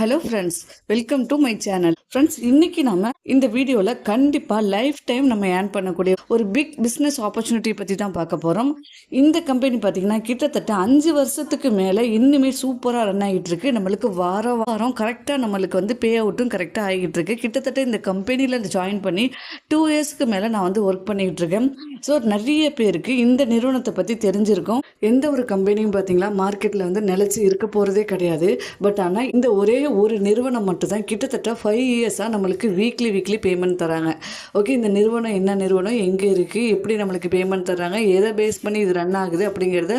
Hello friends welcome to my channel friends இன்னைக்கு நம்ம இந்த வீடியோவில் கண்டிப்பாக லைஃப் டைம் நம்ம ஏர்ன் பண்ணக்கூடிய ஒரு பிக் பிஸ்னஸ் ஆப்பர்ச்சுனிட்டி பற்றி தான் பார்க்க போகிறோம் இந்த கம்பெனி பார்த்தீங்கன்னா கிட்டத்தட்ட அஞ்சு வருஷத்துக்கு மேலே இன்னுமே சூப்பராக ரன் ஆகிட்டு இருக்கு. நம்மளுக்கு வார வாரம் கரெக்டாக நம்மளுக்கு வந்து பே அவுட்டும் கரெக்டாக ஆகிட்டு இருக்கு. கிட்டத்தட்ட இந்த கம்பெனியில் ஜாயின் பண்ணி டூ இயர்ஸ்க்கு மேலே நான் வந்து ஒர்க் பண்ணிகிட்டு இருக்கேன். ஸோ நிறைய பேருக்கு இந்த நிறுவனத்தை பற்றி தெரிஞ்சிருக்கும். எந்த ஒரு கம்பெனியும் பார்த்தீங்களா மார்க்கெட்டில் வந்து நிலச்சி இருக்க போகிறதே கிடையாது. பட் ஆனால் இந்த ஒரே ஒரு நிறுவனம் மட்டும்தான். கிட்டத்தட்ட ஃபைவ் இயர்ஸாக நம்மளுக்கு வீக்லி வீக்லி பேமெண்ட் தராங்க. ஓகே இந்த நிறுவனம் என்ன நிறுவனம் எங்கே இருக்குது எப்படி நம்மளுக்கு பேமெண்ட் தராங்க எதை பேஸ் பண்ணி இது ரன் ஆகுது அப்படிங்கிறத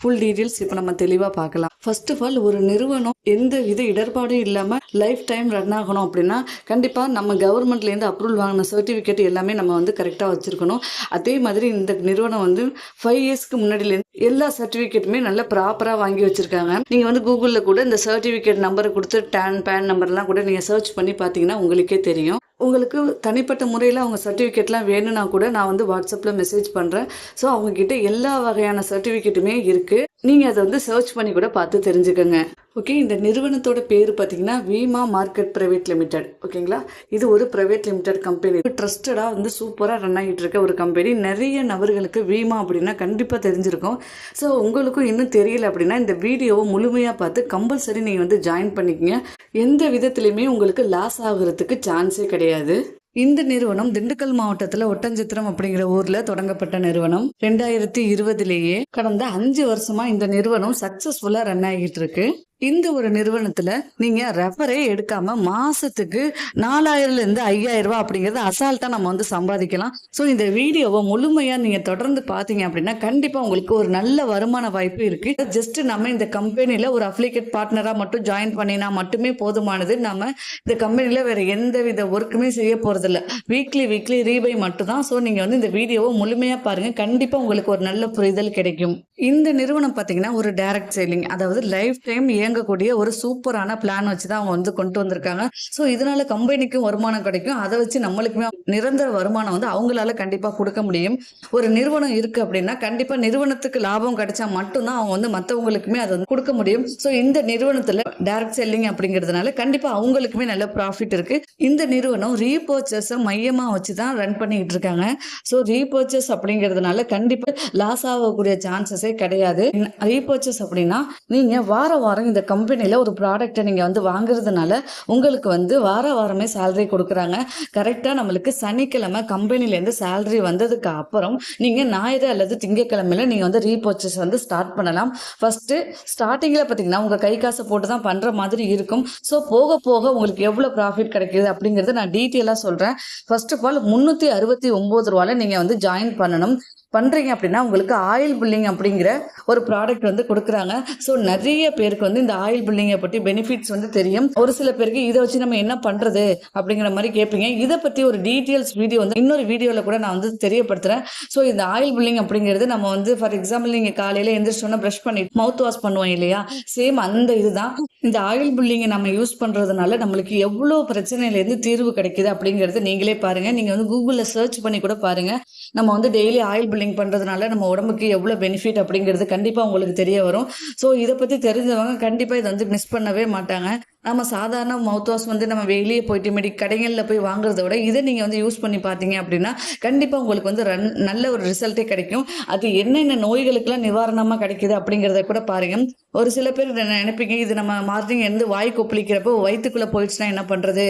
ஃபுல் டீட்டெயில்ஸ் இப்போ நம்ம தெளிவாக பார்க்கலாம். ஃபர்ஸ்ட் ஆஃப் ஆல் ஒரு நிறுவனம் எந்த வித இடர்பாடும் இல்லாமல் லைஃப் டைம் ரன் ஆகணும் அப்படின்னா கண்டிப்பாக நம்ம கவர்மெண்ட்லேருந்து அப்ரூவல் வாங்கின சர்டிஃபிகேட் எல்லாமே நம்ம வந்து கரெக்டாக வச்சுருக்கணும். அதே மாதிரி இந்த நிறுவனம் வந்து ஃபைவ் இயர்ஸ்க்கு முன்னாடிலேருந்து எல்லா சர்டிஃபிகேட்டுமே நல்லா ப்ராப்பராக வாங்கி வச்சுருக்காங்க. நீங்கள் வந்து கூகுளில் கூட இந்த சர்டிஃபிகேட் நம்பரை கொடுத்து டேன் பேன் நம்பர்லாம் கூட நீங்கள் சர்ச் பண்ணி பார்த்தீங்கன்னா உங்களுக்கே தெரியும். உங்களுக்கு தனிப்பட்ட முறையில் அவங்க சர்டிஃபிகேட்லாம் வேணும்னா கூட நான் வந்து வாட்ஸ்அப்பில் மெசேஜ் பண்ணுறேன் ஸோ அவங்கக்கிட்ட எல்லா வகையான சர்டிஃபிகேட்டுமே இருக்குது நீங்கள் அதை வந்து சர்ச் பண்ணி கூட பார்த்து தெரிஞ்சுக்கோங்க. ஓகே இந்த நிறுவனத்தோட பேர் பார்த்தீங்கன்னா வீமா மார்க்கெட் பிரைவேட் லிமிடெட். ஓகேங்களா? இது ஒரு பிரைவேட் லிமிடெட் கம்பெனி. ட்ரஸ்டடாக வந்து சூப்பராக ரன் ஆகிட்டு இருக்க ஒரு கம்பெனி. நிறைய நபர்களுக்கு வீமா அப்படின்னா கண்டிப்பாக தெரிஞ்சிருக்கும். ஸோ உங்களுக்கும் இன்னும் தெரியல அப்படின்னா இந்த வீடியோவை முழுமையாக பார்த்து கம்பல்சரி நீங்கள் வந்து ஜாயின் பண்ணிக்கங்க. எந்த விதத்துலையுமே உங்களுக்கு லாஸ் ஆகுறதுக்கு சான்ஸே கிடையாது. இந்த நிறுவனம் திண்டுக்கல் மாவட்டத்துல ஒட்டஞ்சித்திரம் அப்படிங்கிற ஊர்ல தொடங்கப்பட்ட நிறுவனம். ரெண்டாயிரத்தி இருபதுலேயே கடந்த அஞ்சு வருஷமா இந்த நிறுவனம் சக்சஸ்ஃபுல்லா ரன் ஆகிட்டு இருக்கு. இந்த ஒரு நிறுவனத்துல நீங்க ரெஃபரே எடுக்காம மாசத்துக்கு நாலாயிரம்ல இருந்து ஐயாயிரம் ரூபாய் அப்படிங்கறது அசால்ட்டா நம்ம வந்து சம்பாதிக்கலாம். ஸோ இந்த வீடியோவை முழுமையா நீங்க தொடர்ந்து பாத்தீங்க அப்படின்னா கண்டிப்பா உங்களுக்கு ஒரு நல்ல வருமான வாய்ப்பு இருக்கு. ஜஸ்ட் நம்ம இந்த கம்பெனில ஒரு அப்ளிகேட் பார்ட்னரா மட்டும் ஜாயின் பண்ணினா மட்டுமே போதுமானது. நம்ம இந்த கம்பெனில வேற எந்த வித ஒர்க்குமே செய்ய போறதில்ல. வீக்லி வீக்லி ரீபை மட்டும் தான் ஸோ நீங்க வந்து இந்த வீடியோவை முழுமையா பாருங்க. கண்டிப்பா உங்களுக்கு ஒரு நல்ல புரிதல் கிடைக்கும். இந்த நிறுவனம் பார்த்தீங்கன்னா ஒரு டைரக்ட் செயலிங் அதாவது லைஃப் டைம் இயங்கக்கூடிய ஒரு சூப்பரான பிளான் வச்சு தான் அவங்க வந்து கொண்டு வந்திருக்காங்க. ஸோ இதனால கம்பெனிக்கும் வருமானம் கிடைக்கும். அதை வச்சு நம்மளுக்குமே நிரந்தர வருமானம் வந்து அவங்களால கண்டிப்பாக கொடுக்க முடியும். ஒரு நிறுவனம் இருக்கு அப்படின்னா கண்டிப்பாக நிறுவனத்துக்கு லாபம் கிடைச்சா மட்டும்தான் அவங்க வந்து மற்றவங்களுக்குமே அதை வந்து கொடுக்க முடியும். ஸோ இந்த நிறுவனத்தில் டைரக்ட் செல்லிங் அப்படிங்கிறதுனால கண்டிப்பாக அவங்களுக்குமே நல்ல ப்ராஃபிட் இருக்கு. இந்த நிறுவனம் ரீபர்ச்சஸை மையமாக வச்சு தான் ரன் பண்ணிட்டு இருக்காங்க. ஸோ ரீபர்ச்சஸ் அப்படிங்கிறதுனால கண்டிப்பாக லாஸ் ஆகக்கூடிய சான்சஸே கிடையாது. ரீபர்ச்சஸ் அப்படின்னா நீங்கள் வார வாரம் இந்த கம்பெனியில் ஒரு ப்ராடக்டை நீங்கள் வந்து வாங்குறதுனால உங்களுக்கு வந்து வார வாரமே சேலரி கொடுக்குறாங்க. கரெக்டாக நம்மளுக்கு சனிக்கிழமை கம்பெனிலேருந்து சேலரி வந்ததுக்கு அப்புறம் நீங்கள் ஞாயிறு அல்லது திங்கக்கிழமையில் நீங்கள் வந்து ரீபர்ச்சேஸ் வந்து ஸ்டார்ட் பண்ணலாம். ஃபஸ்ட்டு ஸ்டார்டிங்கில் பார்த்தீங்கன்னா உங்கள் கை காசை போட்டு தான் பண்ணுற மாதிரி இருக்கும். ஸோ போக போக உங்களுக்கு எவ்வளோ ப்ராஃபிட் கிடைக்கிது அப்படிங்கிறத நான் டீட்டெயிலாக சொல்கிறேன் ஃபர்ஸ்ட் ஆஃப் ஆல் முந்நூற்றி அறுபத்தி ஒம்பது ரூபாயில் நீங்கள் வந்து ஜாயின் பண்ணணும். பண்ணுறீங்க அப்படின்னா உங்களுக்கு ஆயில் பில்லிங் அப்படிங்கிற ஒரு ப்ராடக்ட் வந்து கொடுக்குறாங்க. ஸோ நிறைய பேருக்கு வந்து இந்த ஆயில் பில்லிங்கை பற்றி பெனிஃபிட்ஸ் வந்து தெரியும். ஒரு சில பேருக்கு இதை வச்சு நம்ம என்ன பண்ணுறது அப்படிங்கிற மாதிரி கேட்பீங்க. இதை பற்றி ஒரு டீட்டெயில்ஸ் வீடியோ வந்து இன்னொரு வீடியோவில் கூட நான் வந்து தெரியப்படுத்துகிறேன் ஸோ இந்த ஆயில் பில்லிங் அப்படிங்கிறது நம்ம வந்து ஃபார் எக்ஸாம்பிள் நீங்கள் காலையில் எந்திரிச்சோன்னா ப்ரஷ் பண்ணி மவுத் வாஷ் பண்ணுவோம் இல்லையா? சேம் அந்த இதுதான். இந்த ஆயில் பில்லிங்கை நம்ம யூஸ் பண்ணுறதுனால நம்மளுக்கு எவ்வளோ பிரச்சனையிலேருந்து தீர்வு கிடைக்குது அப்படிங்கிறது நீங்களே பாருங்கள் நீங்கள் வந்து கூகுளில் சர்ச் பண்ணி கூட பாருங்கள் நம்ம வந்து டெய்லி ஆயில் பில்லிங் பண்ணுறதுனால நம்ம உடம்புக்கு எவ்வளோ பெனிஃபிட் அப்படிங்கிறது கண்டிப்பாக உங்களுக்கு தெரிய வரும். ஸோ இதை பற்றி தெரிஞ்சவங்க கண்டிப்பாக இதை வந்து மிஸ் பண்ணவே மாட்டாங்க. நம்ம சாதாரண மவுத் வாஷ் வந்து நம்ம வெளியே போயிட்டு மெடி கடைகளில் போய் வாங்குறத விட இதை நீங்கள் வந்து யூஸ் பண்ணி பார்த்தீங்க அப்படின்னா கண்டிப்பாக உங்களுக்கு வந்து ரன் நல்ல ஒரு ரிசல்ட்டே கிடைக்கும். அது என்னென்ன நோய்களுக்கெல்லாம் நிவாரணமாக கிடைக்குது அப்படிங்கிறத கூட பாருங்க. ஒரு சில பேர் நினைப்பீங்க இது நம்ம மார்னிங் இருந்து வாய் கொப்பளிக்கிறப்போ வயிற்றுக்குள்ளே போயிடுச்சுன்னா என்ன பண்ணுறது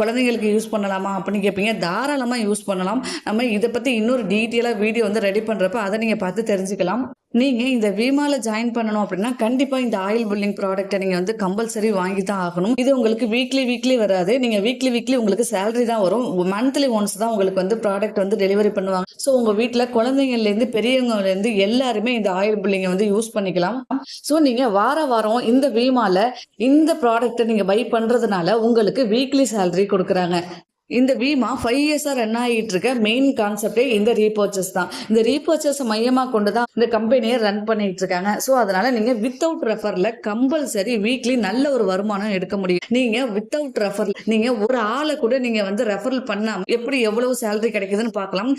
குழந்தைங்களுக்கு யூஸ் பண்ணலாமா அப்படின்னு கேட்பீங்க தாராளமாக யூஸ் பண்ணலாம். நம்ம இதை பற்றி இன்னொரு டீட்டெயிலாக வீடியோ வந்து ரெடி பண்ணுறப்ப அதை நீங்கள் பார்த்து தெரிஞ்சுக்கலாம். நீங்கள் இந்த வீமால ஜாயின் பண்ணணும் அப்படின்னா கண்டிப்பாக இந்த ஆயில் புல்லிங் ப்ராடக்ட்டை நீங்கள் வந்து கம்பல்சரி வாங்கி தான் ஆகணும். இது உங்களுக்கு வீக்லி வீக்லி வராது. நீங்கள் வீக்லி வீக்லி உங்களுக்கு சேலரி தான் வரும். மந்த்லி ஒன்ஸ் தான் உங்களுக்கு வந்து ப்ராடக்ட் வந்து டெலிவரி பண்ணுவாங்க. ஸோ உங்கள் வீட்டில் குழந்தைங்கள்லேருந்து பெரியவங்கலேருந்து எல்லாருமே இந்த ஆயில் புல்லிங்கை வந்து யூஸ் பண்ணிக்கலாம். ஸோ நீங்கள் வார வாரம் இந்த வீமால இந்த ப்ராடக்ட்டை நீங்கள் பை பண்ணுறதுனால உங்களுக்கு வீக்லி சேலரி கொடுக்குறாங்க. இந்த வீமா ஃபைவ் இயர்ஸாக ரன் ஆகிட்டு இருக்க மெயின் கான்செப்டே இந்த ரீபர்ச்சஸ் தான். இந்த ரீபர்ச்சஸை மையமாக கொண்டு தான் இந்த கம்பெனியை ரன் பண்ணிட்டு இருக்காங்க. ஸோ அதனால நீங்கள் வித்தவுட் ரெஃபரில் கம்பல்சரி வீக்லி நல்ல ஒரு வருமானம் எடுக்க முடியும். நீங்கள் வித்தவுட் ரெஃபர் நீங்கள் ஒரு ஆளை கூட நீங்கள் வந்து ரெஃபரல் பண்ணாமல் எப்படி எவ்வளவு சேலரி கிடைக்குதுன்னு பார்க்கலாம்.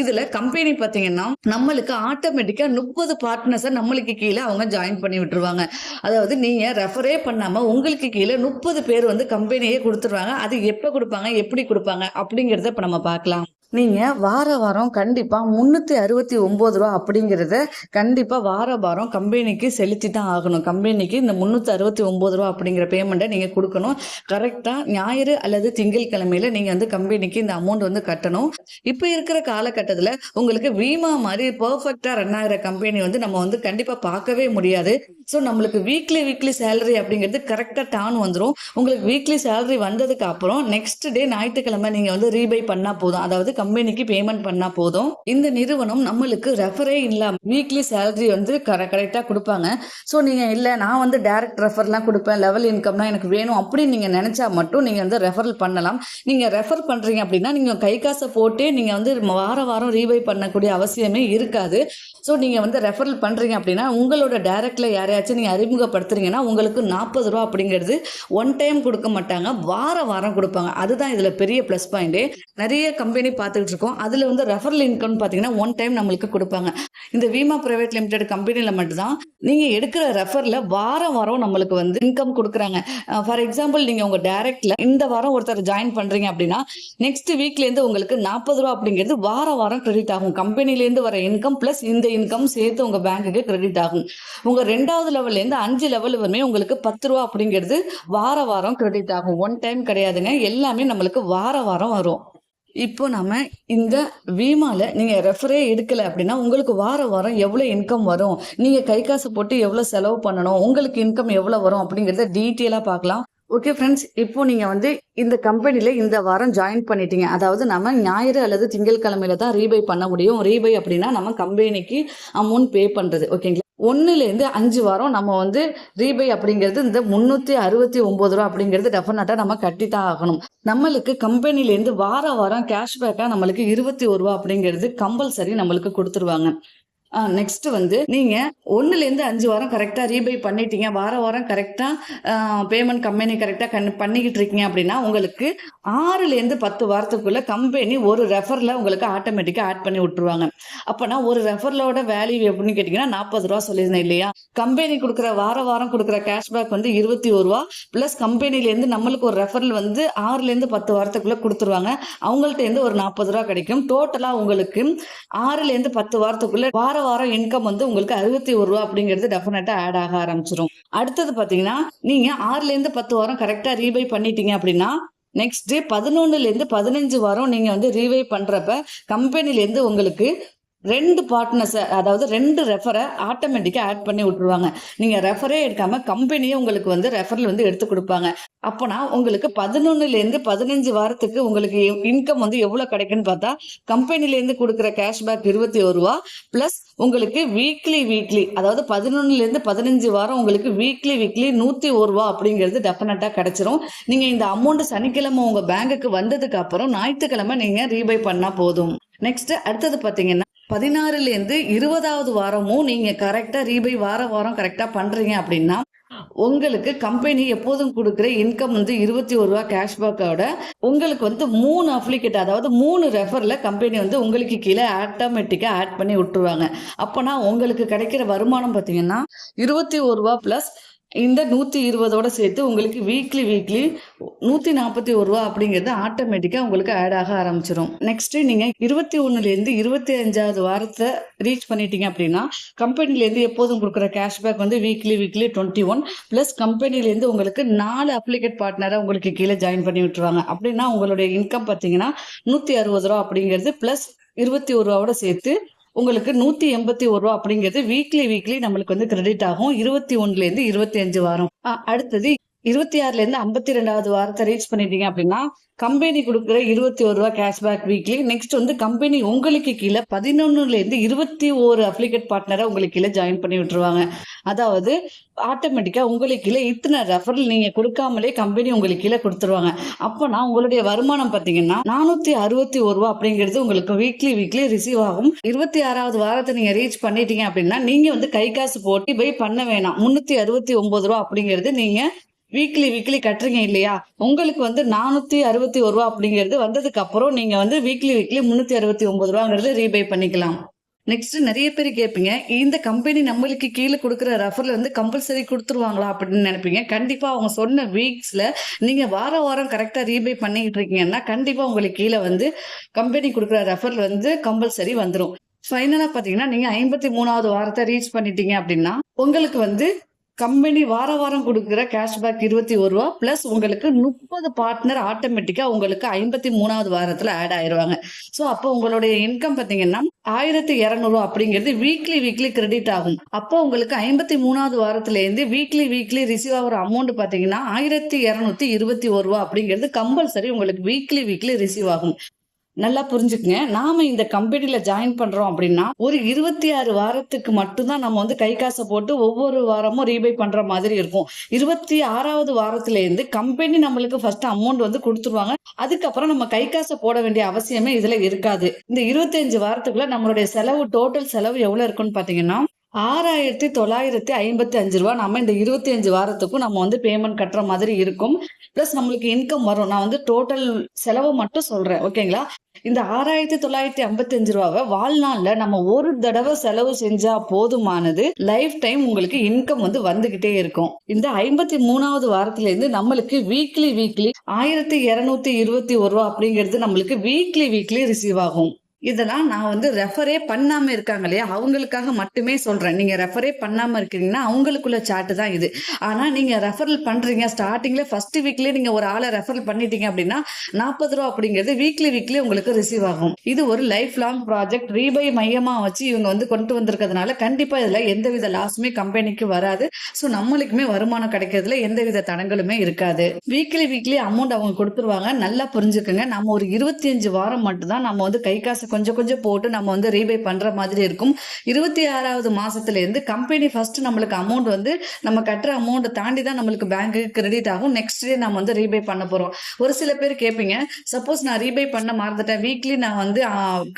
இதில் கம்பெனி பார்த்தீங்கன்னா நம்மளுக்கு ஆட்டோமேட்டிக்காக முப்பது பார்ட்னர்ஸை நம்மளுக்கு கீழே அவங்க ஜாயின் பண்ணி விட்டுருவாங்க. அதாவது நீங்கள் ரெஃபரே பண்ணாமல் உங்களுக்கு கீழே முப்பது பேர் வந்து கம்பெனியே கொடுத்துருவாங்க. அது எப்போ கொடுப்பாங்க? எப்படி கொடுப்பாங்க அப்படிங்கிறத இப்போ நம்ம பார்க்கலாம். நீங்க வார வாரம் கண்டிப்பா முன்னூத்தி அறுபத்தி ஒன்பது ரூபா அப்படிங்கறத கண்டிப்பா வார வாரம் கம்பெனிக்கு செலுத்தி தான் ஆகணும். கம்பெனிக்கு இந்த முன்னூத்தி அறுபத்தி ஒன்பது ரூபா அப்படிங்கிற பேமெண்ட்டை நீங்க கொடுக்கணும். கரெக்டா ஞாயிறு அல்லது திங்கட்கிழமையில நீங்க வந்து கம்பெனிக்கு இந்த அமௌண்ட் வந்து கட்டணும். இப்போ இருக்கிற காலகட்டத்தில் உங்களுக்கு வீமா மாதிரி பர்ஃபெக்டா ரன் ஆகிற கம்பெனி வந்து நம்ம வந்து கண்டிப்பா பார்க்கவே முடியாது. ஸோ நம்மளுக்கு வீக்லி வீக்லி சேலரி அப்படிங்கிறது கரெக்டாக டான் வந்துடும் உங்களுக்கு வீக்லி சேலரி வந்ததுக்கு அப்புறம் நெக்ஸ்ட் டே ஞாயிற்றுக்கிழமை நீங்கள் வந்து ரீபை பண்ணால் போதும். அதாவது கம்பெனிக்கு பேமெண்ட் பண்ணால் போதும். இந்த நிறுவனம் நம்மளுக்கு ரெஃபரே இல்லாம வீக்லி சேலரி வந்து கர கரெக்டாக கொடுப்பாங்க. ஸோ நீங்கள் இல்லை நான் வந்து டேரக்ட் ரெஃபர்லாம் கொடுப்பேன். லெவல் இன்கம்லாம் எனக்கு வேணும் அப்படின்னு நீங்கள் நினச்சா மட்டும் நீங்கள் வந்து ரெஃபரல் பண்ணலாம். நீங்கள் ரெஃபர் பண்ணுறீங்க அப்படின்னா நீங்கள் கை காசை போட்டே நீங்கள் வந்து வார வாரம் ரீபை பண்ணக்கூடிய அவசியமே இருக்காது. ஸோ நீங்கள் வந்து ரெஃபரல் பண்ணுறீங்க அப்படின்னா உங்களோட டேரக்டில் யாரையாச்சும் நீங்கள் அறிமுகப்படுத்துறீங்கன்னா உங்களுக்கு நாற்பது ரூபா அப்படிங்கிறது ஒன் டைம் கொடுக்க மாட்டாங்க வார வாரம் கொடுப்பாங்க. அதுதான் இதில் பெரிய ப்ளஸ் பாயிண்ட்டு நிறைய கம்பெனி பார்த்துக்கிட்டு இருக்கோம் அதில் வந்து ரெஃபரல் இன்கம்னு பார்த்தீங்கன்னா ஒன் டைம் நம்மளுக்கு கொடுப்பாங்க. இந்த வீமா பிரைவேட் லிமிடெட் கம்பெனியில் மட்டும்தான் நீங்கள் எடுக்கிற ரெஃபரில் வாரம் வாரம் நம்மளுக்கு வந்து இன்கம் கொடுக்குறாங்க. ஃபார் எக்ஸாம்பிள் நீங்கள் உங்கள் டேரக்டில் இந்த வாரம் ஒருத்தர் ஜாயின் பண்ணுறீங்க அப்படின்னா நெக்ஸ்ட் வீக்லேருந்து உங்களுக்கு நாற்பது ரூபா அப்படிங்கிறது வாரம் வாரம் கிரெடிட் ஆகும். கம்பெனிலேருந்து வர இன்கம் ப்ளஸ் இந்த இன்கம் சேர்த்து உங்கள் பேங்க்குக்கு கிரெடிட் ஆகும். உங்கள் ரெண்டாவது லெவல்லேருந்து அஞ்சு லெவல் வரைமே உங்களுக்கு பத்து ரூபா அப்படிங்கிறது வார வாரம் கிரெடிட் ஆகும். ஒன் டைம் கிடையாதுங்க. எல்லாமே நம்மளுக்கு வார வாரம் வரும். இப்போ நம்ம இந்த வீமால நீங்க ரெஃபரே எடுக்கல அப்படின்னா உங்களுக்கு வார வாரம் எவ்வளவு இன்கம் வரும்? நீங்க கை காசு போட்டு எவ்வளவு செலவு பண்ணணும்? உங்களுக்கு இன்கம் எவ்வளவு வரும் அப்படிங்கறத டீட்டெயிலா பார்க்கலாம். ஓகே ஃப்ரெண்ட்ஸ் இப்போ நீங்கள் வந்து இந்த கம்பெனியில் இந்த வாரம் ஜாயின் பண்ணிட்டீங்க. அதாவது நம்ம ஞாயிறு அல்லது திங்கட்கிழமையில தான் ரீபை பண்ண முடியும். ரீபை அப்படின்னா நம்ம கம்பெனிக்கு அமௌண்ட் பே பண்ணுறது ஓகேங்களா ஒன்றுலேருந்து அஞ்சு வாரம் நம்ம வந்து ரீபை அப்படிங்கிறது இந்த முந்நூற்றி அறுபத்தி ஒம்பது ரூபா அப்படிங்கிறது டெஃபினட்டாக நம்ம கட்டி தான் ஆகணும். நம்மளுக்கு கம்பெனிலேருந்து வார வாரம் கேஷ்பேக்காக நம்மளுக்கு இருபத்தி ஒரு ரூபா அப்படிங்கிறது கம்பல்சரி நம்மளுக்கு கொடுத்துருவாங்க. நெக்ஸ்ட் வந்து நீங்க ஒன்னுல இருந்து அஞ்சு வாரம் கரெக்டா ரீபை பண்ணிட்டீங்க. வார வாரம் கரெக்டா பேமெண்ட் கம்பெனி கரெக்டா கண் பண்ணிக்கிட்டு இருக்கீங்க அப்படின்னா உங்களுக்கு ஆறுல இருந்து பத்து வாரத்துக்குள்ள கம்பெனி ஒரு ரெஃபர்ல உங்களுக்கு ஆட்டோமேட்டிக்கா ஆட் பண்ணி விட்டுருவாங்க. அப்பனா ஒரு ரெஃபர்லோட வேல்யூ எப்படின்னு கேட்டீங்கன்னா நாற்பது ரூபா சொல்லியிருந்தேன் இல்லையா? கம்பெனி கொடுக்குற வார வாரம் கொடுக்குற கேஷ்பேக் வந்து இருபத்தி ஒரு ரூபா. பிளஸ் கம்பெனில இருந்து நம்மளுக்கு ஒரு ரெஃபரல் வந்து ஆறுல இருந்து பத்து வாரத்துக்குள்ள கொடுத்துருவாங்க. அவங்கள்ட்ட இருந்து ஒரு நாற்பது ரூபா கிடைக்கும். டோட்டலா உங்களுக்கு ஆறுல இருந்து பத்து வாரத்துக்குள்ள வார வாரம் இன்கம் வந்து உங்களுக்கு அறுபத்தி ஒரு ரூபா அப்படிங்கிறது டெஃபினட்டா ஆட் ஆக ஆரம்பிச்சிடும் அடுத்தது பாத்தீங்கன்னா நீங்க ஆறுல இருந்து பத்து வாரம் கரெக்டா ரீபை பண்ணிட்டீங்க அப்படின்னா நெக்ஸ்ட் பதினொன்னுல இருந்து பதினஞ்சு வாரம் நீங்க வந்து ரீவை பண்றப்ப கம்பெனில இருந்து உங்களுக்கு ரெண்டு பார்ட்னர்ஸை அதாவது ரெண்டு ரெஃபரை ஆட்டோமேட்டிக்காக ஆட் பண்ணி விட்டுருவாங்க. நீங்கள் ரெஃபரே எடுக்காமல் கம்பெனியே உங்களுக்கு வந்து ரெஃபரில் வந்து எடுத்து கொடுப்பாங்க. அப்போனா உங்களுக்கு பதினொன்னுலேருந்து பதினஞ்சு வாரத்துக்கு உங்களுக்கு இன்கம் வந்து எவ்வளோ கிடைக்குன்னு பார்த்தா கம்பெனிலேருந்து கொடுக்குற கேஷ்பேக் இருபத்தி ஒரு ரூபா ப்ளஸ் உங்களுக்கு வீக்லி வீக்லி அதாவது பதினொன்னுலேருந்து பதினஞ்சு வாரம் உங்களுக்கு வீக்லி வீக்லி நூற்றி ஒரு ரூபா அப்படிங்கிறது டெஃபினட்டாக கிடைச்சிரும். நீங்கள் இந்த அமௌண்ட் சனிக்கிழமை உங்கள் பேங்குக்கு வந்ததுக்கு அப்புறம் ஞாயிற்றுக்கிழமை நீங்கள் ரீபை பண்ணால் போதும். நெக்ஸ்ட் அடுத்தது பார்த்தீங்கன்னா பதினாறுலேருந்து இருபதாவது வாரமும் நீங்கள் கரெக்டாக ரீபை வார வாரம் கரெக்டாக பண்ணுறீங்க அப்படின்னா உங்களுக்கு கம்பெனி எப்போதும் கொடுக்குற இன்கம் வந்து இருபத்தி ஒரு ரூபா கேஷ்பேக்கோட உங்களுக்கு வந்து மூணு அப்ளிகேட் அதாவது மூணு ரெஃபரில் கம்பெனி வந்து உங்களுக்கு கீழே ஆட்டோமேட்டிக்காக ஆட் பண்ணி விட்டுருவாங்க. அப்போனா உங்களுக்கு கிடைக்கிற வருமானம் பார்த்தீங்கன்னா இருபத்தி ஒரு ரூபா ப்ளஸ் இந்த நூற்றி இருபதோடு சேர்த்து உங்களுக்கு வீக்லி வீக்லி நூற்றி நாற்பத்தி ஒரு ரூபா அப்படிங்கிறது ஆட்டோமேட்டிக்காக உங்களுக்கு ஆட் ஆக ஆரம்பிச்சிடும் நெக்ஸ்ட்டு நீங்கள் இருபத்தி ஒன்றுலேருந்து இருபத்தி அஞ்சாவது வாரத்தை ரீச் பண்ணிட்டீங்க அப்படின்னா கம்பெனிலேருந்து எப்போதும் கொடுக்குற கேஷ்பேக் வந்து weekly weekly twenty one plus கம்பெனிலேருந்து உங்களுக்கு நாலு அப்ளிகேட் பார்ட்னரை உங்களுக்கு கீழே ஜாயின் பண்ணி விட்டுருவாங்க. அப்படின்னா உங்களுடைய இன்கம் பார்த்தீங்கன்னா நூற்றி அறுபது ரூபா அப்படிங்கிறது ப்ளஸ் இருபத்தி ஒரு ரூபாவோட சேர்த்து உங்களுக்கு நூற்றி எண்பத்தி ஒரு ரூபா அப்படிங்கிறது வீக்லி வீக்லி நம்மளுக்கு வந்து கிரெடிட் ஆகும். இருபத்தி ஒன்றுலேருந்து இருபத்தி அஞ்சு வாரம். அடுத்தது இருபத்தி ஆறுல இருந்து ஐம்பத்தி ரெண்டாவது வாரத்தை ரீச் பண்ணிட்டீங்க அப்படின்னா கம்பெனி கொடுக்குற இருபத்தி ஒரு ரூபா கேஷ்பேக் வீக்லி நெக்ஸ்ட் வந்து கம்பெனி உங்களுக்கு கீழே பதினொன்னுல இருந்து இருபத்தி ஒரு அப்ளிகேட் பார்ட்னரை உங்களுக்கு கீழே ஜாயின் பண்ணி விட்டுருவாங்க. அதாவது ஆட்டோமேட்டிக்கா உங்களுக்கு கீழே இத்தனை ரெஃபரல் நீங்க கொடுக்காமலே கம்பெனி உங்களுக்கு கீழே கொடுத்துருவாங்க. அப்போனா உங்களுடைய வருமானம் பார்த்தீங்கன்னா நானூத்தி அறுபத்தி ஒரு ரூபா அப்படிங்கிறது உங்களுக்கு வீக்லி வீக்லி ரிசீவ் ஆகும். இருபத்தி ஆறாவது வாரத்தை நீங்க ரீச் பண்ணிட்டீங்க அப்படின்னா நீங்க வந்து கை காசு போட்டு போய் பண்ண வேணாம். முன்னூத்தி அறுபத்தி ஒன்பது ரூபா அப்படிங்கிறது நீங்க வீக்லி வீக்லி கட்டுறீங்க இல்லையா? உங்களுக்கு வந்து நானூத்தி அறுபத்தி ஒரு ரூபா அப்படிங்கிறது வந்ததுக்கு அப்புறம் நீங்க வந்து வீக்லி வீக்லி முன்னூத்தி அறுபத்தி ஒன்பது ரூபாங்கிறது ரீபே பண்ணிக்கலாம். நெக்ஸ்ட் நிறைய பேர் கேட்பீங்க இந்த கம்பெனி நம்மளுக்கு கீழே கொடுக்குற ரெஃபரில் வந்து கம்பல்சரி கொடுத்துருவாங்களா அப்படின்னு நினைப்பீங்க. கண்டிப்பா அவங்க சொன்ன வீக்ஸ்ல நீங்க வார வாரம் கரெக்டா ரீபே பண்ணிக்கிட்டு இருக்கீங்கன்னா கண்டிப்பா உங்களுக்கு கீழே வந்து கம்பெனி கொடுக்குற ரெஃபர் வந்து கம்பல்சரி வந்துடும் ஃபைனலா பாத்தீங்கன்னா நீங்க ஐம்பத்தி மூணாவது வாரத்தை ரீச் பண்ணிட்டீங்க அப்படின்னா உங்களுக்கு வந்து கம்பெனி வார வாரம் கொடுக்குற கேஷ்பேக் இருபத்தி ஒரு ரூபா பிளஸ் உங்களுக்கு முப்பது பார்ட்னர் ஆட்டோமேட்டிக்கா உங்களுக்கு ஐம்பத்தி மூணாவது வாரத்துல ஆட் ஆயிருவாங்க. ஸோ அப்போ உங்களுடைய இன்கம் பாத்தீங்கன்னா ஆயிரத்தி இரநூறுவா அப்படிங்கிறது வீக்லி வீக்லி கிரெடிட் ஆகும். அப்போ உங்களுக்கு ஐம்பத்தி மூணாவது வாரத்துல இருந்து வீக்லி வீக்லி ரிசீவ் ஆகிற அமௌண்ட் பாத்தீங்கன்னா ஆயிரத்தி இரநூத்தி இருபத்தி ஒரு ரூபா அப்படிங்கிறது கம்பல்சரி உங்களுக்கு வீக்லி வீக்லி ரிசீவ் ஆகும். நல்லா புரிஞ்சுக்குங்க. நாம இந்த கம்பெனில ஜாயின் பண்றோம் அப்படின்னா ஒரு இருபத்தி ஆறு வாரத்துக்கு மட்டும்தான் நம்ம வந்து கை காசை போட்டு ஒவ்வொரு வாரமும் ரீபே பண்ற மாதிரி இருக்கும். இருபத்தி ஆறாவது வாரத்துல இருந்து கம்பெனி நம்மளுக்கு ஃபர்ஸ்ட் அமௌண்ட் வந்து கொடுத்துருவாங்க. அதுக்கப்புறம் நம்ம கை காசை போட வேண்டிய அவசியமே இதுல இருக்காது. இந்த இருபத்தஞ்சு வாரத்துக்குள்ள நம்மளுடைய செலவு டோட்டல் செலவு எவ்வளவு இருக்குன்னு பாத்தீங்கன்னா ஆறாயிரத்தி தொள்ளாயிரத்தி ஐம்பத்தி அஞ்சு ரூபா. நம்ம இந்த இருபத்தி அஞ்சு வாரத்துக்கும் நம்ம வந்து பேமெண்ட் கட்டுற மாதிரி இருக்கும். ப்ளஸ் நம்மளுக்கு இன்கம் வரும். நான் வந்து டோட்டல் செலவு மட்டும் சொல்றேன். ஓகேங்களா இந்த ஆறாயிரத்தி தொள்ளாயிரத்தி ஐம்பத்தி அஞ்சு ரூபாவை வாழ்நாள்ல நம்ம ஒரு தடவை செலவு செஞ்சா போதுமானது. லைஃப் டைம் உங்களுக்கு இன்கம் வந்து வந்துகிட்டே இருக்கும். இந்த ஐம்பத்தி மூணாவது வாரத்துல இருந்து நம்மளுக்கு வீக்லி வீக்லி ஆயிரத்தி இருநூத்தி இருபத்தி ஒரு ரூபா அப்படிங்கிறது நம்மளுக்கு வீக்லி வீக்லி ரிசீவ் ஆகும். இதெல்லாம் நான் வந்து ரெஃபரே பண்ணாம இருக்காங்க இல்லையா? அவங்களுக்காக மட்டுமே சொல்றேன். நீங்க ரெஃபரே பண்ணாம இருக்கீங்கன்னா அவங்களுக்குள்ள சாட்டு தான் இது. ஆனா நீங்க ரெஃபரல் பண்றீங்க ஸ்டார்டிங்ல ஃபர்ஸ்ட் வீக்லயே நீங்க ஒரு ஆளை ரெஃபரல் பண்ணிட்டீங்க அப்படின்னா நாற்பது ரூபா அப்படிங்கிறது வீக்லி வீக்லி உங்களுக்கு ரிசீவ் ஆகும். இது ஒரு லைஃப் லாங் ப்ராஜெக்ட் ரீபை மையமா வச்சு இவங்க வந்து கொண்டு வந்திருக்கிறதுனால கண்டிப்பா இதுல எந்தவித லாஸுமே கம்பெனிக்கு வராது. ஸோ நம்மளுக்குமே வருமானம் கிடைக்கிறதுல எந்தவித தடங்களுமே இருக்காது. வீக்லி வீக்லி அமௌண்ட் அவங்க கொடுத்துருவாங்க. நல்லா புரிஞ்சுக்கோங்க. நம்ம ஒரு இருபத்தி அஞ்சு வாரம் மட்டும்தான் நம்ம வந்து கை காசு கொஞ்சம் கொஞ்சம் போட்டு நம்ம வந்து ரீபே பண்ணுற மாதிரி இருக்கும். இருபத்தி ஆறாவது மாதத்துலேருந்து கம்பெனி ஃபஸ்ட்டு நம்மளுக்கு அமௌண்ட் வந்து நம்ம கட்டுற அமௌண்ட் தாண்டி தான் நம்மளுக்கு பேங்க்குக்கு கிரெடிட் ஆகும். நெக்ஸ்ட் டே நம்ம வந்து ரீபே பண்ண போகிறோம் ஒரு சில பேர் கேட்பீங்க சப்போஸ் நான் ரீபே பண்ண மறந்துட்டேன். வீக்லி நான் வந்து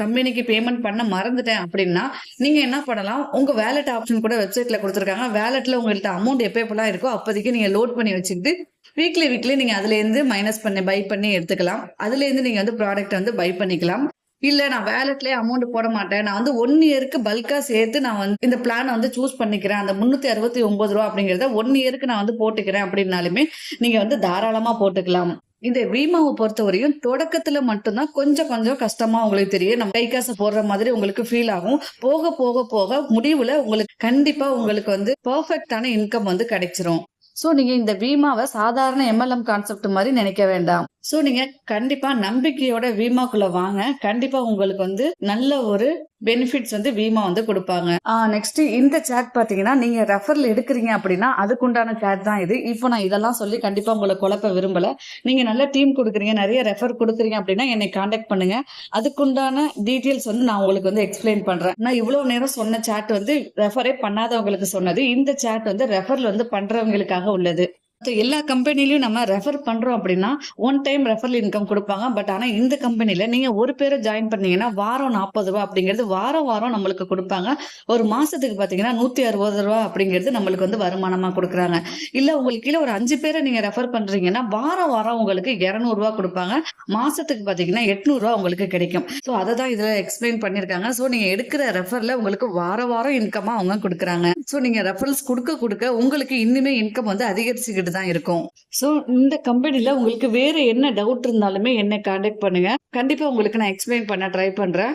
கம்பெனிக்கு பேமெண்ட் பண்ண மறந்துட்டேன். அப்படின்னா நீங்கள் என்ன பண்ணலாம்? உங்கள் வேலெட் ஆப்ஷன் கூட வெப்சைட்டில் கொடுத்துருக்காங்க. வேலெட்டில் உங்கள்கிட்ட அமௌண்ட் எப்போ எப்பெல்லாம் இருக்கோ அப்போதைக்கு நீங்கள் லோட் பண்ணி வச்சுக்கிட்டு வீக்லி வீக்லி நீங்கள் அதுலேருந்து மைனஸ் பண்ணி பை பண்ணி எடுத்துக்கலாம். அதுலேருந்து நீங்கள் வந்து ப்ராடக்ட் வந்து பை பண்ணிக்கலாம். இல்ல நான் வேலட்லயே அமௌண்ட் போட மாட்டேன். நான் வந்து ஒன் இயருக்கு பல்கா சேர்த்து நான் வந்து இந்த பிளான் வந்து சூஸ் பண்ணிக்கிறேன். அந்த முன்னூத்தி அறுபத்தி ஒன்பது ரூபா அப்படிங்கறத ஒன் இயருக்கு நான் வந்து போட்டுக்கிறேன் அப்படின்னாலுமே நீங்க வந்து தாராளமா போட்டுக்கலாம். இந்த வீமாவை பொறுத்தவரையும் தொடக்கத்துல மட்டும்தான் கொஞ்சம் கொஞ்சம் கஷ்டமா உங்களுக்கு தெரியும். நம்ம கை காசு போடுற மாதிரி உங்களுக்கு ஃபீல் ஆகும். போக போக போக முடிவுல உங்களுக்கு கண்டிப்பா உங்களுக்கு வந்து பர்ஃபெக்டான இன்கம் வந்து கிடைச்சிரும். ஸோ நீங்க இந்த வீமாவை சாதாரண எம்எல்எம் கான்செப்ட் மாதிரி நினைக்க வேண்டாம். ஸோ நீங்க கண்டிப்பா நம்பிக்கையோட வீமாக்குள்ள வாங்க. கண்டிப்பா உங்களுக்கு வந்து நல்ல ஒரு பெனிஃபிட்ஸ் வந்து வீமா வந்து கொடுப்பாங்க. நெக்ஸ்ட் இந்த சேட் பாத்தீங்கன்னா நீங்க ரெஃபரல் எடுக்கிறீங்க அப்படின்னா அதுக்குண்டான சேட் தான் இது. இப்போ நான் இதெல்லாம் சொல்லி கண்டிப்பா உங்களை குழப்ப விரும்பல. நீங்க நல்ல டீம் கொடுக்குறீங்க நிறைய ரெஃபர் கொடுக்குறீங்க அப்படின்னா என்னை காண்டாக்ட் பண்ணுங்க. அதுக்குண்டான டீட்டெயில்ஸ் வந்து நான் உங்களுக்கு வந்து எக்ஸ்பிளைன் பண்றேன். நான் இவ்வளவு நேரம் சொன்ன சேட் வந்து ரெஃபரே பண்ணாதவங்களுக்கு சொன்னது. இந்த சேட் வந்து ரெஃபர்ல வந்து பண்றவங்களுக்காக உள்ளது. எல்லா கம்பெனிலையும் நம்ம ரெஃபர் பண்றோம் அப்படின்னா ஒன் டைம் ரெஃபரல் இன்கம் கொடுப்பாங்க. பட் ஆனா இந்த கம்பெனில நீங்க ஒரு பேரை ஜாயின் பண்ணீங்கன்னா வாரம் நாற்பது ரூபா அப்படிங்கிறது வாரம் வாரம் நம்மளுக்கு கொடுப்பாங்க. ஒரு மாசத்துக்கு பாத்தீங்கன்னா நூத்தி அறுபது ரூபா அப்படிங்கிறது நம்மளுக்கு வந்து வருமானமா கொடுக்குறாங்க. இல்ல உங்களுக்கு கீழே ஒரு அஞ்சு பேரை நீங்க ரெஃபர் பண்றீங்கன்னா வாரம் வாரம் உங்களுக்கு இரநூறுவா கொடுப்பாங்க. மாசத்துக்கு பாத்தீங்கன்னா எட்நூறு ரூபா உங்களுக்கு கிடைக்கும். ஸோ அதை தான் இதுல எக்ஸ்பிளைன் பண்ணிருக்காங்க ஸோ நீங்க எடுக்கிற ரெஃபர்ல உங்களுக்கு வார வாரம் இன்கமா அவங்க கொடுக்குறாங்க. ஸோ நீங்க ரெஃபரல்ஸ் கொடுக்க கொடுக்க உங்களுக்கு இன்னுமே இன்கம் வந்து அதிகரிச்சுக்கிட்டு தான் இருக்கும். ஸோ இந்த கம்பெனியில் உங்களுக்கு வேறு என்ன டவுட் இருந்தாலுமே என்னை காண்டாக்ட் பண்ணுங்கள் கண்டிப்பாக உங்களுக்கு நான் எக்ஸ்பிளைன் பண்ண ட்ரை பண்ணுறேன்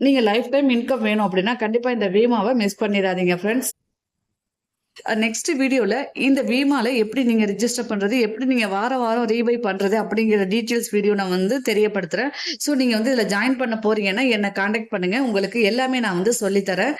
நீங்கள் லைஃப் டைம் இன்கம் வேணும் அப்படின்னா கண்டிப்பாக இந்த வீமாவை மிஸ் பண்ணிடாதீங்க ஃப்ரெண்ட்ஸ் நெக்ஸ்ட் வீடியோவில் இந்த வீமாவில் எப்படி நீங்கள் ரிஜிஸ்டர் பண்ணுறது எப்படி நீங்கள் வார வாரம் ரீபை பண்ணுறது அப்படிங்கிற டீட்டெயில்ஸ் வீடியோ நான் வந்து தெரியப்படுத்துகிறேன் ஸோ நீங்கள் வந்து இதில் ஜாயின் பண்ண போறீங்கன்னா என்னை காண்டாக்ட் பண்ணுங்கள் உங்களுக்கு எல்லாமே நான் வந்து சொல்லித்தரேன்.